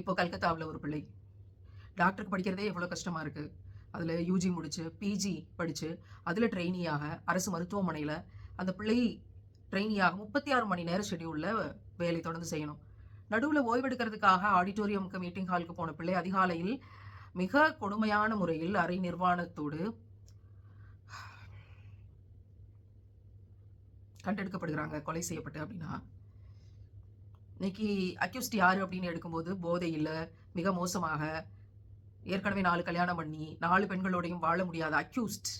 இப்போ கல்கத்தாவில் ஒரு பிள்ளை. டாக்டருக்கு படிக்கிறதே எவ்வளோ கஷ்டமாக இருக்குது அதில் யூஜி முடித்து பிஜி படித்து அதில் ட்ரெயினியாக அரசு மருத்துவமனையில் அந்த பிள்ளை ட்ரெயினியாக முப்பத்தி ஆறு மணி நேரம் ஷெடியூலில் வேலை தொடர்ந்து செய்யணும். நடுவில் ஓய்வெடுக்கிறதுக்காக ஆடிட்டோரியமுக்கு மீட்டிங் ஹாலுக்கு போன பிள்ளை அதிகாலையில் மிக கொடுமையான முறையில் அரை நிர்வாணத்தோடு கண்டெடுக்கப்படுகிறாங்க கொலை செய்யப்பட்டு அப்படின்னா இன்னைக்கு அக்யூஸ்ட் யார் அப்படின்னு எடுக்கும்போது போதை இல்லை மிக மோசமாக. ஏற்கனவே நாலு கல்யாணம் பண்ணி நாலு பெண்களோடையும் வாழ முடியாத அக்யூஸ்ட்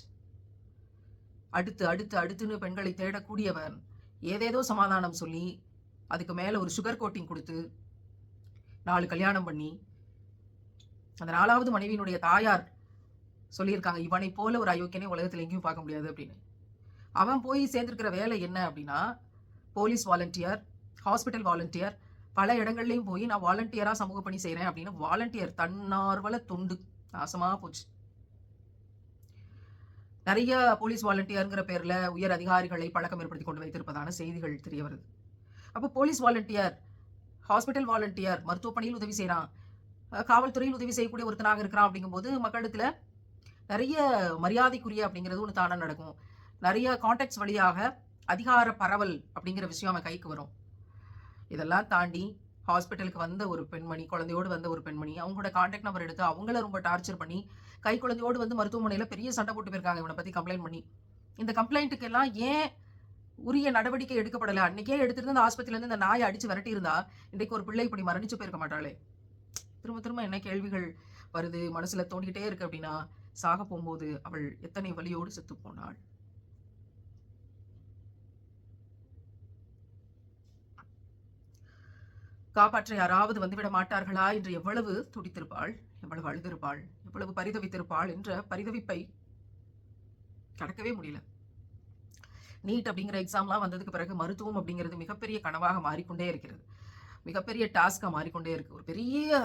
அடுத்து அடுத்து அடுத்துன்னு பெண்களை தேடக்கூடியவன். ஏதேதோ சமாதானம் சொல்லி அதுக்கு மேலே ஒரு சுகர் கோட்டிங் கொடுத்து நாலு கல்யாணம் பண்ணி அந்த நாலாவது மனைவியினுடைய தாயார் சொல்லியிருக்காங்க இவனை போல ஒரு அயோக்கியனை உலகத்தில் எங்கேயும் பார்க்க முடியாது அப்படின்னு. அவன் போய் சேர்ந்திருக்கிற வேலை என்ன அப்படின்னா போலீஸ் வாலண்டியர் ஹாஸ்பிட்டல் வாலண்டியர் பல இடங்கள்லையும் போய் நான் வாலண்டியராக சமூக பணி செய்கிறேன் அப்படின்னு வாலண்டியர் தன்னார்வல தொண்டு. நாசமாக போச்சு. நிறைய போலீஸ் வாலண்டியருங்கிற பேரில் உயர் அதிகாரிகளை பழக்கம் ஏற்படுத்தி கொண்டு வைத்திருப்பதான செய்திகள் தெரிய வருது. அப்போ போலீஸ் வாலண்டியர் ஹாஸ்பிட்டல் வாலண்டியர் மருத்துவ பணியில் உதவி செய்கிறான் காவல்துறையில் உதவி செய்யக்கூடிய ஒருத்தனாக இருக்கிறான் அப்படிங்கும்போது மக்களிடத்தில் நிறைய மரியாதைக்குரிய அப்படிங்கிறது ஒன்று தானே நடக்கும். நிறைய கான்டாக்ட்ஸ் வழியாக அதிகார பரவல் அப்படிங்கிற விஷயம் அவன் கைக்கு வரும். இதெல்லாம் தாண்டி ஹாஸ்பிட்டலுக்கு வந்த ஒரு பெண்மணி குழந்தையோடு வந்த ஒரு பெண்மணி அவங்களோட கான்டாக்ட் நம்பர் எடுத்து அவங்கள ரொம்ப டார்ச்சர் பண்ணி கை குழந்தையோடு வந்து மருத்துவமனையில் பெரிய சண்டை போட்டு போயிருக்காங்க இவனை பற்றி கம்ப்ளைண்ட் பண்ணி. இந்த கம்ப்ளைண்ட்டுக்கு எல்லாம் ஏன் உரிய நடவடிக்கை எடுக்கப்படலை? அன்னைக்கே எடுத்துருந்து அந்த ஆஸ்பத்திரியிலேருந்து இந்த நாயை அடித்து விரட்டியிருந்தா இன்றைக்கு ஒரு பிள்ளை இப்படி மரணிச்சு போயிருக்க மாட்டாளே. திரும்ப திரும்ப என்ன கேள்விகள் வருது? மனசில் தோண்டிக்கிட்டே இருக்கு அப்படின்னா சாக போகும்போது அவள் எத்தனை வழியோடு செத்து போனாள்? காப்பாற்ற யாராவது வந்துவிட மாட்டார்களா என்று எவ்வளவு துடித்திருப்பாள் எவ்வளவு அழுதிருப்பாள் எவ்வளவு பரிதவித்திருப்பாள் என்ற பரிதவிப்பை கடக்கவே முடியல. நீட் அப்படிங்கிற எக்ஸாம்லாம் வந்ததுக்கு பிறகு மருத்துவம் அப்படிங்கிறது மிகப்பெரிய கனவாக மாறிக்கொண்டே இருக்கிறது. மிகப்பெரிய டாஸ்காக மாறிக்கொண்டே இருக்குது ஒரு பெரிய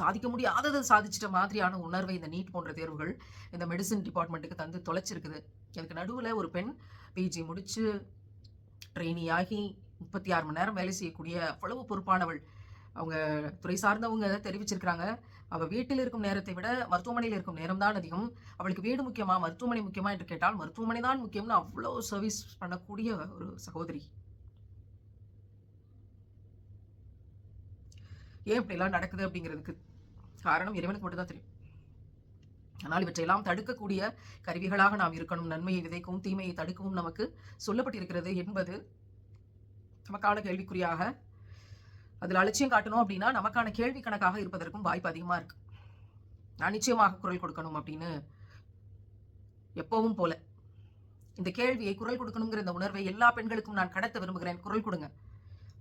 சாதிக்க முடியாததை சாதிச்சிட்ட மாதிரியான உணர்வை இந்த நீட் போன்ற தேர்வுகள் இந்த மெடிசின் டிபார்ட்மெண்ட்டுக்கு தந்து தொலைச்சிருக்குது. எனக்கு நடுவில் ஒரு பெண் பிஜி முடித்து ட்ரெயினி ஆகி முப்பத்தி ஆறு மணி நேரம் வேலை செய்யக்கூடிய அவ்வளவு பொறுப்பானவள். அவங்க துறை சார்ந்தவங்க தெரிவிச்சிருக்கிறாங்க. அவள் வீட்டில் இருக்கும் நேரத்தை விட மருத்துவமனையில் இருக்கும் நேரம் தான் அதிகம். அவளுக்கு வீடு முக்கியமா மருத்துவமனை முக்கியமா என்று கேட்டால் மருத்துவமனை தான் முக்கியம்னு அவ்வளோ சர்வீஸ் பண்ணக்கூடிய ஒரு சகோதரி. ஏன் இப்படிலாம் நடக்குது அப்படிங்கிறதுக்கு காரணம் இறைவனுக்கு மட்டும்தான் தெரியும். ஆனால் இவற்றையெல்லாம் தடுக்கக்கூடிய கருவிகளாக நாம் இருக்கணும். நன்மையை விதைக்கவும் தீமையை தடுக்கவும் நமக்கு சொல்லப்பட்டிருக்கிறது என்பது நமக்கான கேள்விக்குறியாக அதில் அலட்சியம் காட்டணும் அப்படின்னா நமக்கான கேள்வி கணக்காக இருப்பதற்கும் வாய்ப்பு அதிகமாக இருக்கு. நான் நிச்சயமாக குரல் கொடுக்கணும் அப்படின்னு எப்பவும் போல இந்த கேள்வியை குரல் கொடுக்கணுங்கிற இந்த உணர்வை எல்லா பெண்களுக்கும் நான் கடத்த விரும்புகிறேன். குரல் கொடுங்க.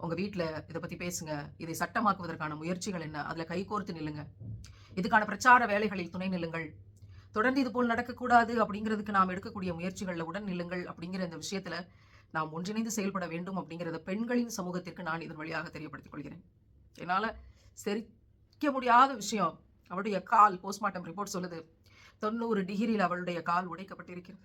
உங்க வீட்டில் இதை பத்தி பேசுங்க. இதை சட்டமாக்குவதற்கான முயற்சிகள் என்ன? அதுல கைகோர்த்து நில்லுங்க. இதுக்கான பிரச்சார வேலைகளில் துணை நில்லுங்கள். தொடர்ந்து இது போல் நடக்கக்கூடாது அப்படிங்கிறதுக்கு நாம் எடுக்கக்கூடிய முயற்சிகளில் உடன் நில்லுங்கள் அப்படிங்கிற இந்த விஷயத்துல நாம் ஒன்றிணைந்து செயல்பட வேண்டும் அப்படிங்கிறத பெண்களின் சமூகத்திற்கு நான் இதன் வழியாக தெரியப்படுத்திக் கொள்கிறேன். என்னால் செரிக்க முடியாத விஷயம் அவளுடைய கால் போஸ்ட்மார்ட்டம் ரிப்போர்ட் சொல்லுது. தொண்ணூறு டிகிரியில் அவளுடைய கால் உடைக்கப்பட்டிருக்கிறது.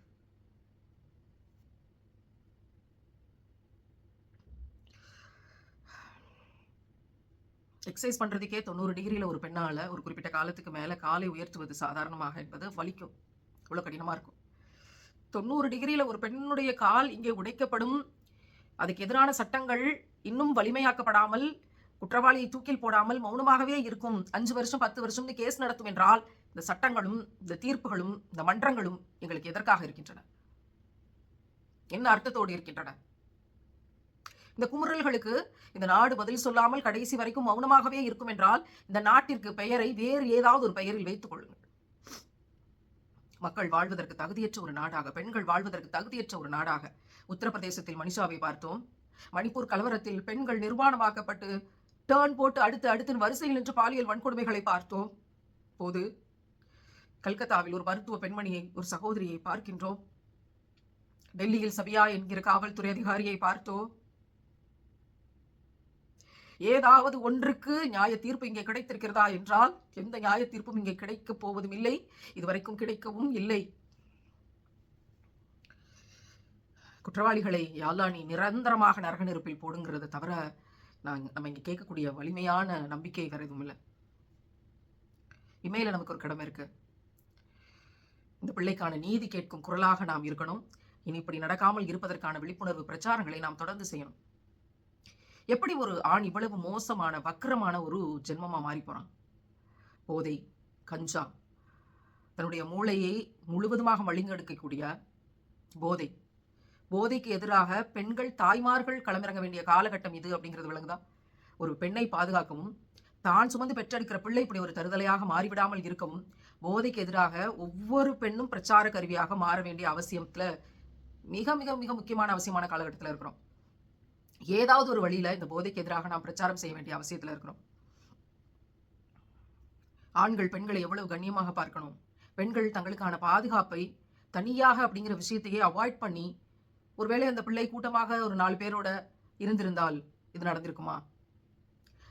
எக்ஸசைஸ் பண்ணுறதுக்கே தொண்ணூறு டிகிரியில் ஒரு பெண்ணால் ஒரு குறிப்பிட்ட காலத்துக்கு மேலே காலை உயர்த்துவது சாதாரணமாக என்பது வலிக்கும். இவ்வளோ கடினமாக இருக்கும். தொண்ணூறு டிகிரியில் ஒரு பெண்ணுடைய கால் இங்கே உடைக்கப்படும். அதுக்கு எதிரான சட்டங்கள் இன்னும் வலிமையாக்கப்படாமல் குற்றவாளியை தூக்கில் போடாமல் மௌனமாகவே இருக்கும். அஞ்சு வருஷம் பத்து வருஷம்னு கேஸ் நடத்தும் என்றால் இந்த சட்டங்களும் இந்த தீர்ப்புகளும் இந்த மன்றங்களும் எங்களுக்கு எதற்காக இருக்கின்றன? என்ன அர்த்தத்தோடு இருக்கின்றன? இந்த குமுறல்களுக்கு இந்த நாடு பதில் சொல்லாமல் கடைசி வரைக்கும் மௌனமாகவே இருக்கும் என்றால் இந்த நாட்டிற்கு பெயரை வேறு ஏதாவது ஒரு பெயரில் வைத்துக் கொள்ளுங்கள். மக்கள் வாழ்வதற்கு தகுதியற்ற ஒரு நாடாக பெண்கள் வாழ்வதற்கு தகுதியற்ற ஒரு நாடாக. உத்தரப்பிரதேசத்தில் மனிஷாவை பார்த்தோம். மணிப்பூர் கலவரத்தில் பெண்கள் நிர்வாணமாக்கப்பட்டு டேர்ன் போட்டு அடுத்து அடுத்து வரிசையில் நின்று பாலியல் வன்கொடுமைகளை பார்த்தோம். போது கல்கத்தாவில் ஒரு மருத்துவ பெண்மணியை ஒரு சகோதரியை பார்க்கின்றோம். டெல்லியில் சபியா என்கிற காவல்துறை அதிகாரியை பார்த்தோம். ஏதாவது ஒன்றுக்கு நியாய தீர்ப்பு இங்கே கிடைத்திருக்கிறதா என்றால் எந்த நியாய தீர்ப்பும் இங்கே கிடைக்கப் போவதும் இல்லை. இதுவரைக்கும் கிடைக்கவும் இல்லை. குற்றவாளிகளை யாழ்லானி நிரந்தரமாக நரக நெருப்பில் போடுங்கிறது தவிர நான் நம்ம இங்கே கேட்கக்கூடிய வலிமையான நம்பிக்கை வேற எதுவும் இல்லை. இமையில நமக்கு ஒரு கடமை இருக்கு. இந்த பிள்ளைக்கான நீதி கேட்கும் குரலாக நாம் இருக்கணும். இனி இப்படி நடக்காமல் இருப்பதற்கான விழிப்புணர்வு பிரச்சாரங்களை நாம் தொடர்ந்து செய்யணும். எப்படி ஒரு ஆண் இவ்வளவு மோசமான வக்கரமான ஒரு ஜென்மமாக மாறி போகிறான் போதை கஞ்சா தன்னுடைய மூளையை முழுவதுமாக மழுங்கெடுக்கக்கூடிய போதை. போதைக்கு எதிராக பெண்கள் தாய்மார்கள் களமிறங்க வேண்டிய காலகட்டம் இது அப்படிங்கிறது விளங்குதா? ஒரு பெண்ணை பாதுகாக்கவும் தான் சுமந்து பெற்றெடுக்கிற பிள்ளை இப்படி ஒரு தருதலையாக மாறிவிடாமல் இருக்கவும் போதைக்கு எதிராக ஒவ்வொரு பெண்ணும் பிரச்சார கருவியாக மாற வேண்டிய அவசியத்தில் மிக மிக மிக முக்கியமான அவசியமான காலகட்டத்தில் இருக்கிறோம். ஏதாவது ஒரு வழியில இந்த போதைக்கு எதிராக நாம் பிரச்சாரம் செய்ய வேண்டிய அவசியத்தில் இருக்கிறோம் ஆண்கள் பெண்களை எவ்வளவு கண்ணியமாக பார்க்கணும். பெண்கள் தங்களுக்கான பாதுகாப்பை தனியாக அப்படிங்கிற விஷயத்தையே அவாய்ட் பண்ணி ஒருவேளை அந்த பிள்ளை கூட்டமாக ஒரு நாலு பேரோட இருந்திருந்தால் இது நடந்திருக்குமா?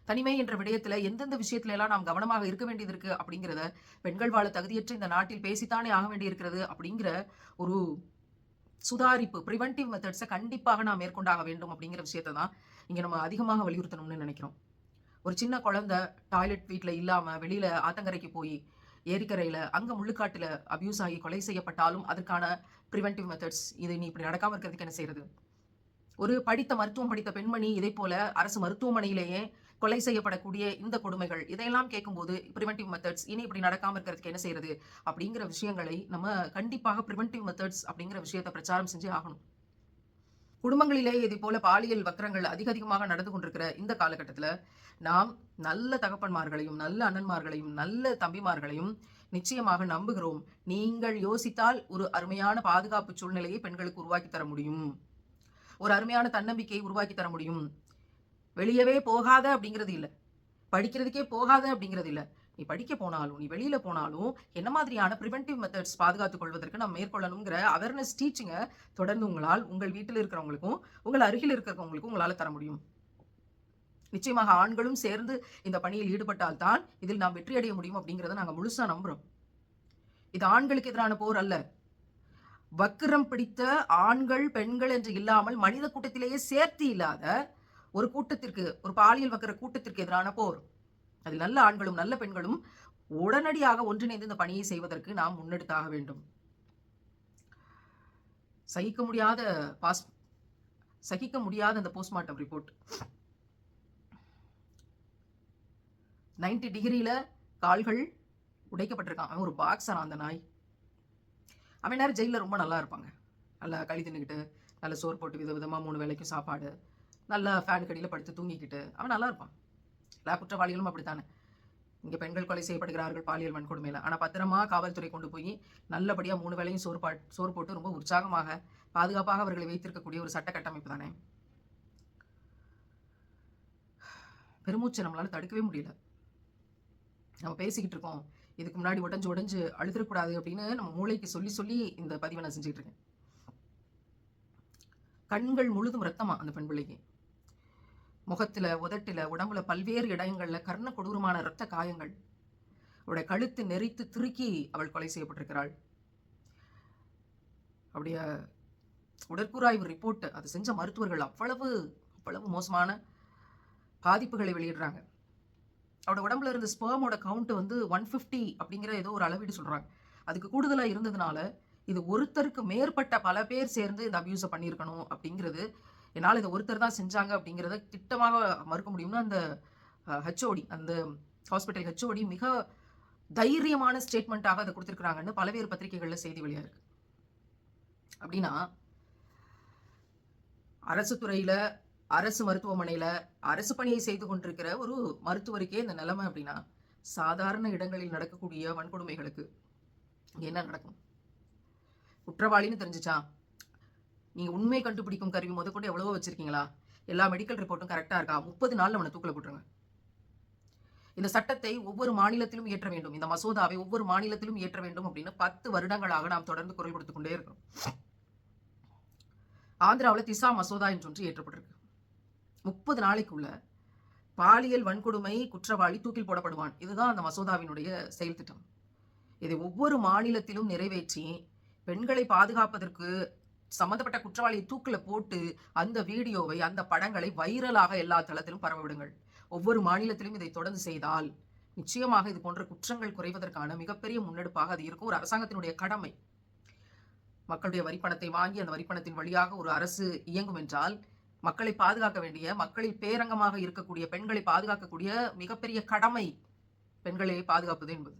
தனிமை என்ற விடயத்தில் எந்தெந்த விஷயத்துல எல்லாம் நாம் கவனமாக இருக்க வேண்டியது இருக்கு அப்படிங்கிறத பெண்கள் வாழ தகுதியற்ற இந்த நாட்டில் பேசித்தானே ஆக வேண்டியிருக்கிறது அப்படிங்கிற ஒரு சுதாரிப்பு ப்ரிவென்டிவ் மெத்தட்ஸை கண்டிப்பாக நான் மேற்கொண்டாக வேண்டும் அப்படிங்கிற விஷயத்தை தான் இங்க நம்ம அதிகமாக வலியுறுத்தணும்னு நினைக்கிறோம். ஒரு சின்ன குழந்தை டாய்லெட் வீட்டில் இல்லாம வெளியில ஆத்தங்கரைக்கு போய் ஏரிக்கரையில அங்க முள்ளுக்காட்டில் அப்யூஸ் ஆகி கொலை செய்யப்பட்டாலும் அதற்கான ப்ரிவென்டிவ் மெத்தட்ஸ் இது நீ இப்படி நடக்காம இருக்கிறதுக்கு என்ன செய்யறது? ஒரு படித்த மருத்துவம் படித்த பெண்மணி இதே போல அரசு மருத்துவமனையிலேயே கொலை செய்யப்படக்கூடிய இந்த கொடுமைகள் இதையெல்லாம் கேட்கும்போது ப்ரிவென்டிவ் மெத்தட்ஸ் இனி இப்படி நடக்காம இருக்கிறதுக்கு என்ன செய்யறது? அப்படிங்கிற விஷயங்களை நம்ம கண்டிப்பாக ப்ரிவென்டிவ் மெத்தட்ஸ் அப்படிங்கிற விஷயத்தை பிரச்சாரம் செஞ்சு ஆகணும். குடும்பங்களிலே இதே போல பாலியல் வக்கரங்கள் அதிக அதிகமாக நடந்து கொண்டிருக்கிற இந்த காலகட்டத்துல நாம் நல்ல தகப்பன்மார்களையும் நல்ல அண்ணன்மார்களையும் நல்ல தம்பிமார்களையும் நிச்சயமாக நம்புகிறோம். நீங்கள் யோசித்தால் ஒரு அருமையான பாதுகாப்பு சூழ்நிலையை பெண்களுக்கு உருவாக்கி தர முடியும். ஒரு அருமையான தன்னம்பிக்கையை உருவாக்கி தர முடியும். வெளியவே போகாத அப்படிங்கிறது இல்லை. படிக்கிறதுக்கே போகாத அப்படிங்கிறது இல்லை. நீ படிக்க போனாலும் நீ வெளியில் போனாலும் என்ன மாதிரியான ப்ரிவென்டிவ் மெத்தட்ஸ் பாதுகாத்துக் கொள்வதற்கு நம்ம மேற்கொள்ளணுங்கிற அவேர்னஸ் டீச்சிங்கை தொடர்ந்து உங்களால் உங்கள் வீட்டில் இருக்கிறவங்களுக்கும் உங்கள் அருகில் இருக்கிறவங்களுக்கும் உங்களால் தர முடியும். நிச்சயமாக ஆண்களும் சேர்ந்து இந்த பணியில் ஈடுபட்டால் தான் இதில் நாம் வெற்றி அடைய முடியும் அப்படிங்கிறத நாங்கள் முழுசாக நம்புகிறோம் இது ஆண்களுக்கு எதிரான போர் அல்ல. வக்கிரம் பிடித்த ஆண்கள் பெண்கள் என்று இல்லாமல் மனித கூட்டத்திலேயே சேர்த்து இல்லாத ஒரு கூட்டத்திற்கு ஒரு பாலியல் வக்கிற கூட்டத்திற்கு எதிரான போர். அதில் நல்ல ஆண்களும் நல்ல பெண்களும் உடனடியாக ஒன்றிணைந்து இந்த பணியை செய்வதற்கு நாம் முன்னெடுத்தாக வேண்டும். சகிக்க முடியாத பாஸ் சகிக்க முடியாத அந்த போஸ்ட்மார்ட்டம் ரிப்போர்ட் 90 டிகிரியில கால்கள் உடைக்கப்பட்டிருக்கான் அவன் ஒரு பாக்ஸர் அந்த நாய். அவன் நேரம் ஜெயிலில் ரொம்ப நல்லா இருப்பாங்க. நல்லா களி தின்னுக்கிட்டு நல்ல சோறு போட்டு வித விதமாக மூணு வேளைக்கும் சாப்பாடு. நல்லா ஃபேன் கடியில் படுத்து தூங்கிக்கிட்டு அவன் நல்லா இருப்பான். எல்லா குற்றவாளிகளும் அப்படித்தானே. இங்கே பெண்கள் கொலை செய்யப்படுகிறார்கள் பாலியல் வன்கொடுமையில். ஆனால் பத்திரமா காவல்துறை கொண்டு போய் நல்லபடியாக மூணு வேளையும் சோறு பா சோறு போட்டு ரொம்ப உற்சாகமாக பாதுகாப்பாக அவர்களை வைத்திருக்கக்கூடிய ஒரு சட்ட கட்டமைப்பு தானே. பெருமூச்சை நம்மளால் தடுக்கவே முடியல. நம்ம பேசிக்கிட்டு இருக்கோம். இதுக்கு முன்னாடி உடஞ்சு உடஞ்சு அழுதுறக்கூடாது அப்படின்னு நம்ம மூளைக்கு சொல்லி சொல்லி இந்த பதிவை நான் செஞ்சுக்கிட்டு இருக்கேன். கண்கள் முழுதும் ரத்தமா அந்த பெண் பிள்ளைக்கு? முகத்துல உதட்டில் உடம்புல பல்வேறு இடங்கள்ல கர்ண கொடூரமான இரத்த காயங்கள். அவளுடைய கழுத்து நெறித்து திருக்கி அவள் கொலை செய்யப்பட்டிருக்கிறாள். அவளுடைய உடற்கூறாய்வு ரிப்போர்ட் அது செஞ்ச மருத்துவர்கள் அவ்வளவு அவ்வளவு மோசமான பாதிப்புகளை வெளியிடுறாங்க. அவட உடம்புல இருந்த ஸ்பேமோட கவுண்ட் வந்து ஒன் ஃபிஃப்டி அப்படிங்கிற ஏதோ ஒரு அளவீடு சொல்றாங்க. அதுக்கு கூடுதலா இருந்ததுனால இது ஒருத்தருக்கு மேற்பட்ட பல பேர் சேர்ந்து இந்த அபியூஸை பண்ணியிருக்கணும் அப்படிங்கிறது என்னால் இதை ஒருத்தர் தான் செஞ்சாங்க அப்படிங்கிறத திட்டமாக மறுக்க முடியும்னு அந்த ஹெச்ஓடி அந்த ஹாஸ்பிட்டல் ஹெச்ஓடி மிக தைரியமான ஸ்டேட்மெண்ட்டாக அதை கொடுத்துருக்குறாங்கன்னு பல்வேறு பத்திரிகைகளில் செய்தி வெளியாக இருக்கு. அப்படின்னா அரசு துறையில அரசு மருத்துவமனையில அரசு பணியை செய்து கொண்டிருக்கிற ஒரு மருத்துவருக்கே இந்த நிலைமை அப்படின்னா சாதாரண இடங்களில் நடக்கக்கூடிய வன்கொடுமைகளுக்கு என்ன நடக்கும்? குற்றவாளின்னு தெரிஞ்சுச்சா? நீங்க உண்மை கண்டுபிடிக்கும் கருவி முதற்கொண்டு எவ்வளவோ வச்சிருக்கீங்களா? எல்லா மெடிக்கல் ரிப்போர்ட்டும் கரெக்டாக இருக்கா? முப்பது நாளில் அவனை தூக்கில் போட்டுருங்க. இந்த சட்டத்தை ஒவ்வொரு மாநிலத்திலும் இயற்ற வேண்டும். இந்த மசோதாவை ஒவ்வொரு மாநிலத்திலும் இயற்ற வேண்டும் அப்படின்னு பத்து வருடங்களாக நாம் தொடர்ந்து குரல் கொடுத்து கொண்டே இருக்கிறோம். ஆந்திராவில் திசா மசோதா என்றொன்று ஏற்றப்பட்டிருக்கு முப்பது நாளைக்குள்ள பாலியல் வன்கொடுமை குற்றவாளி தூக்கில் போடப்படுவான். இதுதான் அந்த மசோதாவினுடைய செயல் திட்டம் இதை ஒவ்வொரு மாநிலத்திலும் நிறைவேற்றி பெண்களை பாதுகாப்பதற்கு சம்பந்தப்பட்ட குற்றவாளியை தூக்கில் போட்டு அந்த வீடியோவை அந்த படங்களை வைரலாக எல்லா தளத்திலும் பரவிவிடுங்கள் ஒவ்வொரு மாநிலத்திலும் இதை தொடர்ந்து செய்தால் நிச்சயமாக இது போன்ற குற்றங்கள் குறைவதற்கான மிகப்பெரிய முன்னெடுப்பாக அது இருக்கும். ஒரு அரசாங்கத்தினுடைய கடமை. மக்களுடைய வரிப்பணத்தை வாங்கி அந்த வரிப்பணத்தின் வழியாக ஒரு அரசு இயங்கும் என்றால் மக்களை பாதுகாக்க வேண்டிய மக்களில் பேரங்கமாக இருக்கக்கூடிய பெண்களை பாதுகாக்கக்கூடிய மிகப்பெரிய கடமை பெண்களை பாதுகாப்பது என்பது.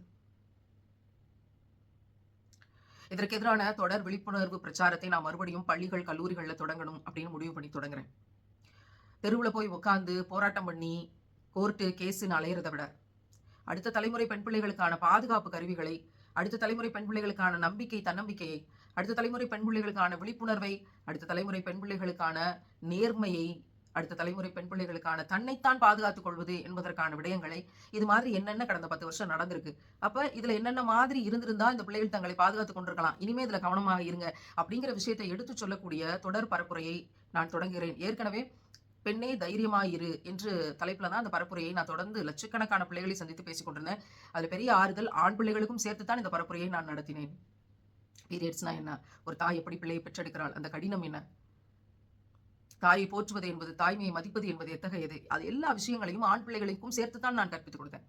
இதற்கு எதிரான தொடர் விழிப்புணர்வு பிரச்சாரத்தை நான் மறுபடியும் பள்ளிகள் கல்லூரிகளில் தொடங்கணும் அப்படின்னு முடிவு பண்ணி தொடங்குறேன். தெருவில் போய் உட்காந்து போராட்டம் பண்ணி கோர்ட்டு கேஸுன்னு அலையிறத விட அடுத்த தலைமுறை பெண் பிள்ளைகளுக்கான பாதுகாப்பு கருவிகளை அடுத்த தலைமுறை பெண் பிள்ளைகளுக்கான நம்பிக்கை தன்னம்பிக்கையை அடுத்த தலைமுறை பெண் பிள்ளைகளுக்கான விழிப்புணர்வை அடுத்த தலைமுறை பெண் பிள்ளைகளுக்கான நேர்மையை அடுத்த தலைமுறை பெண் பிள்ளைகளுக்கான தன்னைத்தான் பாதுகாத்துக் கொள்வது என்பதற்கான விடயங்களை இது மாதிரி என்னென்ன கடந்த பத்து வருஷம் நடந்திருக்கு? அப்ப இதுல என்னென்ன மாதிரி இருந்திருந்தா இந்த பிள்ளைகள் தங்களை பாதுகாத்துக் கொண்டிருக்கலாம்? இனிமே இதுல கவனமாக இருங்க. அப்படிங்கிற விஷயத்தை எடுத்து சொல்லக்கூடிய தொடர் பரப்புரையை நான் தொடங்குகிறேன். ஏற்கனவே பெண்ணே தைரியமாயிரு என்று தலைப்புல தான் அந்த பரப்புரையை நான் தொடர்ந்து லட்சக்கணக்கான பிள்ளைகளை சந்தித்து பேசிக் கொண்டிருந்தேன். அதுல பெரிய ஆறுதல் ஆண் பிள்ளைகளுக்கும் சேர்த்துத்தான் இந்த பரப்புரையை நான் நடத்தினேன். பீரியட்ஸ்னா என்ன? ஒரு தாய் எப்படி பிள்ளையை பெற்றெடுக்கிறாள்? அந்த கடினம் என்ன? தாயை போற்றுவது என்பது தாய்மையை மதிப்பது என்பது எத்தகையது? அது எல்லா விஷயங்களையும் ஆண் பிள்ளைகளுக்கும் சேர்த்துத்தான் நான் கற்பித்துக் கொடுத்தேன்.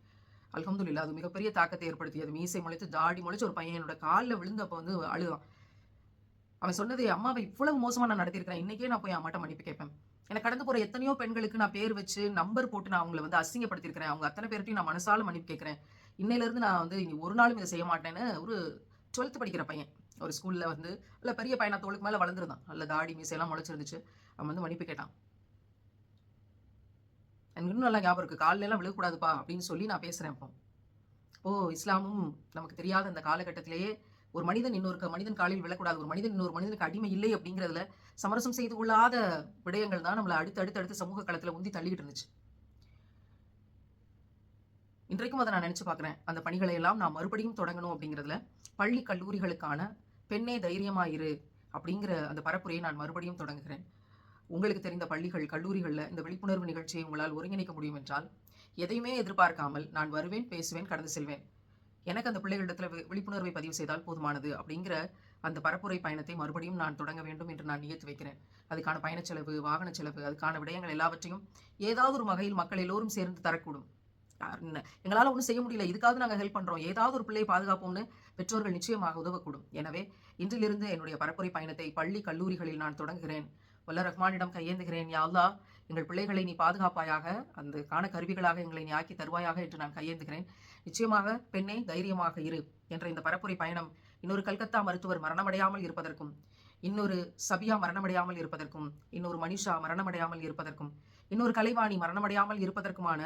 அல்ஹம்துலில்லாஹ் அது மிகப்பெரிய தாக்கத்தை ஏற்படுத்தியது. மீசை முளைத்து தாடி முளைச்சு ஒரு பையனோட காலில் விழுந்தப்போ வந்து அழுதான். அவன் சொன்னது அம்மாவை இவ்வளவு மோசமாக நான் நடத்தியிருக்கிறேன். இன்றைக்கே நான் போய் அம்மாட்ட மன்னிப்பு கேட்பேன். எனக்கு கடந்து போகிற எத்தனையோ பெண்களுக்கு நான் பேர் வச்சு நம்பர் போட்டு நான் அவங்களை வந்து அசிங்கப்படுத்திருக்கிறேன் அவங்க அத்தனை பேர்ட்டையும் நான் மனசால மன்னிப்பு கேட்குறேன். இன்னையிலேருந்து நான் வந்து இனி ஒரு நாளும் இதை செய்ய மாட்டேன்னு ஒரு டுவெல்த்து படிக்கிற பையன். ஒரு ஸ்கூல்ல வந்து இல்லை பெரிய பையனா தோளுக்கு மேல வளர்ந்துருந்தான். நல்ல தாடி மீசையெல்லாம் முளைச்சிருந்துச்சு. அவன் வந்து மன்னிப்பு கேட்டான். எனக்கு இன்னும் நல்லா ஞாபகம் இருக்கு. காலில எல்லாம் விழுகக்கூடாதுப்பா அப்படின்னு சொல்லி நான் பேசுறேன் இப்போ ஓ இஸ்லாமும் நமக்கு தெரியாத அந்த காலகட்டத்திலேயே ஒரு மனிதன் இன்னொரு மனிதன் காலில் விழக்கூடாது. ஒரு மனிதன் இன்னொரு மனிதனுக்கு அடிமை இல்லை அப்படிங்கிறதுல சமரசம் செய்து கொள்ளாத விடயங்கள் தான் நம்மளை அடுத்து அடுத்து அடுத்து சமூக களத்தில் உந்தி தள்ளிக்கிட்டு இருந்துச்சு. இன்றைக்கும் அதை நான் நினைச்சு பார்க்குறேன். அந்த பணிகளை எல்லாம் நான் மறுபடியும் தொடங்கணும் அப்படிங்கிறதுல பள்ளி கல்லூரிகளுக்கான பெண்ணே தைரியமாயிரு அப்படிங்கிற அந்த பரப்புரையை நான் மறுபடியும் தொடங்குகிறேன். உங்களுக்கு தெரிந்த பள்ளிகள் கல்லூரிகளில் இந்த விழிப்புணர்வு நிகழ்ச்சியை உங்களால் ஒருங்கிணைக்க முடியும் என்றால் எதையுமே எதிர்பார்க்காமல் நான் வருவேன் பேசுவேன் கடந்து செல்வேன். எனக்கு அந்த பிள்ளைகளிடத்தில் விழிப்புணர்வை பதிவு செய்தால் போதுமானது அப்படிங்கிற அந்த பரப்புரை பயணத்தை மறுபடியும் நான் தொடங்க வேண்டும் என்று நான் நியத்து வைக்கிறேன். அதுக்கான பயணச் செலவு வாகன செலவு அதுக்கான விடயங்கள் எல்லாவற்றையும் ஏதாவது ஒரு வகையில் மக்கள் எல்லோரும் சேர்ந்து தரக்கூடும். எங்களால் ஒன்றும் செய்ய முடியல. இதுக்காவது நாங்கள் ஹெல்ப் பண்ணுறோம் ஏதாவது ஒரு பிள்ளையை பாதுகாப்போம்னு பெற்றோர்கள் நிச்சயமாக உதவக்கூடும். எனவே இன்றிலிருந்து என்னுடைய பரப்புரை பயணத்தை பள்ளி கல்லூரிகளில் நான் தொடங்குகிறேன். வல்ல ரஹ்மானிடம் கையேந்துகிறேன். யா எங்கள் பிள்ளைகளை நீ பாதுகாப்பாயாக அந்த காண கருவிகளாக எங்களை நீ ஆக்கி தருவாயாக என்று நான் கையேந்துகிறேன். நிச்சயமாக பெண்ணே தைரியமாக இரு என்ற இந்த பரப்புரை பயணம் இன்னொரு கல்கத்தா மருத்துவர் மரணமடையாமல் இருப்பதற்கும் இன்னொரு சபியா மரணமடையாமல் இருப்பதற்கும் இன்னொரு மனிஷா மரணமடையாமல் இருப்பதற்கும் இன்னொரு கலைவாணி மரணமடையாமல் இருப்பதற்குமான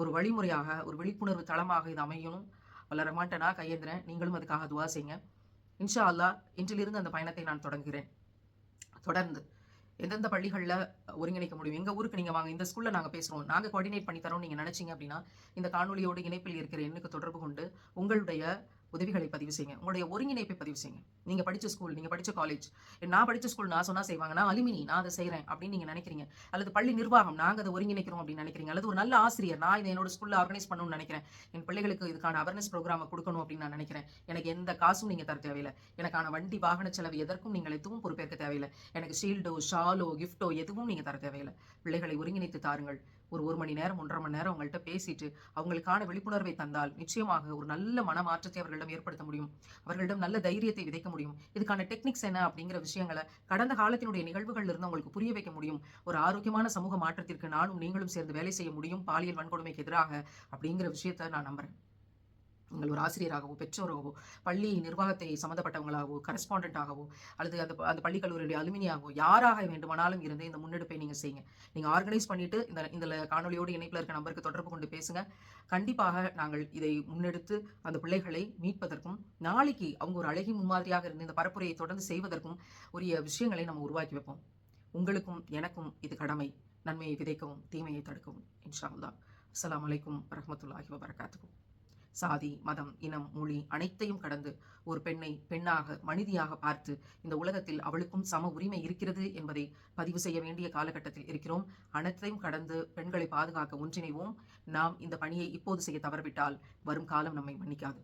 ஒரு வழிமுறையாக ஒரு விழிப்புணர்வு தளமாக இது அமையணும். வல்ல ரஹ்மான்ட்ட கையேந்திரேன். நீங்களும் அதுக்காக துவா செய்யுங்க. இன்ஷா அல்லாஹ் இன்றிலிருந்து அந்த பயணத்தை நான் தொடங்குகிறேன். தொடர்ந்து எந்தெந்த பள்ளிகளில் ஒருங்கிணைக்க முடியும்? எங்கள் ஊருக்கு நீங்கள் வாங்க இந்த ஸ்கூலில் நாங்கள் பேசுகிறோம் நாங்கள் கோஆர்டினேட் பண்ணி தரோம் நீங்கள் நினச்சிங்க அப்படின்னா இந்த காணொலியோடு இணைப்பில் இருக்கிற எண்ணுக்கு தொடர்பு கொண்டு உங்களுடைய உதவிகளை பதிவு செய்யுங்க. உங்களுடைய ஒருங்கிணைப்பை பதிவு செய்யுங்க. நீங்கள் படித்த ஸ்கூல் நீங்கள் படித்த காலேஜ் நான் படித்த ஸ்கூல் நான் சொன்னால் செய்வாங்க. நான் அலுமினி நான் அதை செய்கிறேன் அப்படின்னு நீங்கள் நினைக்கிறீங்க. அல்லது பள்ளி நிர்வாகம் நாங்கள் அதை ஒருங்கிணைக்கிறோம் அப்படின்னு நினைக்கிறீங்க. அல்லது ஒரு நல்ல ஆசிரியர் நான் இதை என்னோட ஸ்கூலில் ஆர்கனைஸ் பண்ணணும்னு நினைக்கிறேன். என் பிள்ளைகளுக்கு இதுக்கான அவேர்னஸ் ப்ரோக்ராமை கொடுக்கணும் அப்படின்னு நான் நினைக்கிறேன். எனக்கு எந்த காசும் நீங்கள் தர தேவையில்லை. எனக்கான வண்டி வாகன செலவு எதற்கும் நீங்கள் எதுவும் பொறுப்பேற்க தேவையில்லை. எனக்கு ஷீல்டோ ஷாலோ கிஃப்ட்டோ எதுவும் நீங்கள் தர தேவையில்லை. பிள்ளைகளை ஒருங்கிணைத்து தாருங்கள். ஒரு ஒரு மணி நேரம் ஒன்றரை மணி நேரம் அவங்கள்ட்ட பேசிட்டு அவங்களுக்கான விழிப்புணர்வை தந்தால் நிச்சயமாக ஒரு நல்ல மன மாற்றத்தை அவர்களிடம் ஏற்படுத்த முடியும். அவர்களிடம் நல்ல தைரியத்தை விதைக்க முடியும். இதுக்கான டெக்னிக்ஸ் என்ன அப்படிங்கிற விஷயங்களை கடந்த காலத்தினுடைய நிகழ்வுகள்ல இருந்து அவங்களுக்கு புரிய வைக்க முடியும். ஒரு ஆரோக்கியமான சமூக மாற்றத்திற்கு நானும் நீங்களும் சேர்ந்து வேலை செய்ய முடியும். பாலியல் வன்கொடுமைக்கு எதிராக அப்படிங்கிற விஷயத்தை நான் நம்புறேன். நீங்கள் ஒரு ஆசிரியராகவோ பெற்றோராகவோ பள்ளி நிர்வாகத்தை சம்மந்தப்பட்டவங்களாகவோ கரஸ்பாண்டாகவோ அல்லது அந்த அந்த பள்ளி கல்லூரியுடைய அலுமினியாகவோ யாராக வேண்டுமானாலும் இருந்து இந்த முன்னெடுப்பை நீங்கள் செய்யுங்க. நீங்கள் ஆர்கனைஸ் பண்ணிட்டு இந்த இந்த காணொலியோடு இணைப்பில் இருக்க நம்பருக்கு தொடர்பு கொண்டு பேசுங்க. கண்டிப்பாக நாங்கள் இதை முன்னெடுத்து அந்த பிள்ளைகளை மீட்பதற்கும் நாளைக்கு அவங்க ஒரு அழகி முன்மாதிரியாக இருந்து இந்த பரப்புரையை தொடர்ந்து செய்வதற்கும் உரிய விஷயங்களை நம்ம உருவாக்கி வைப்போம். உங்களுக்கும் எனக்கும் இது கடமை. நன்மையை விதைக்கவும் தீமையை தடுக்கவும் இன்ஷா அல்லா அஸ்லாம் வலைக்கம் வரமத்துல்லாஹி வபரகாத்துக்கும் சாதி மதம் இனம் மொழி அனைத்தையும் கடந்து ஒரு பெண்ணை பெண்ணாக மனிதியாக பார்த்து இந்த உலகத்தில் அவளுக்கும் சம உரிமை இருக்கிறது என்பதை பதிவு செய்ய வேண்டிய காலகட்டத்தில் இருக்கிறோம். அனைத்தையும் கடந்து பெண்களை பாதுகாக்க ஒன்றிணைவோம். நாம் இந்த பணியை இப்போது செய்ய தவறவிட்டால் வரும் காலம் நம்மை மன்னிக்காது.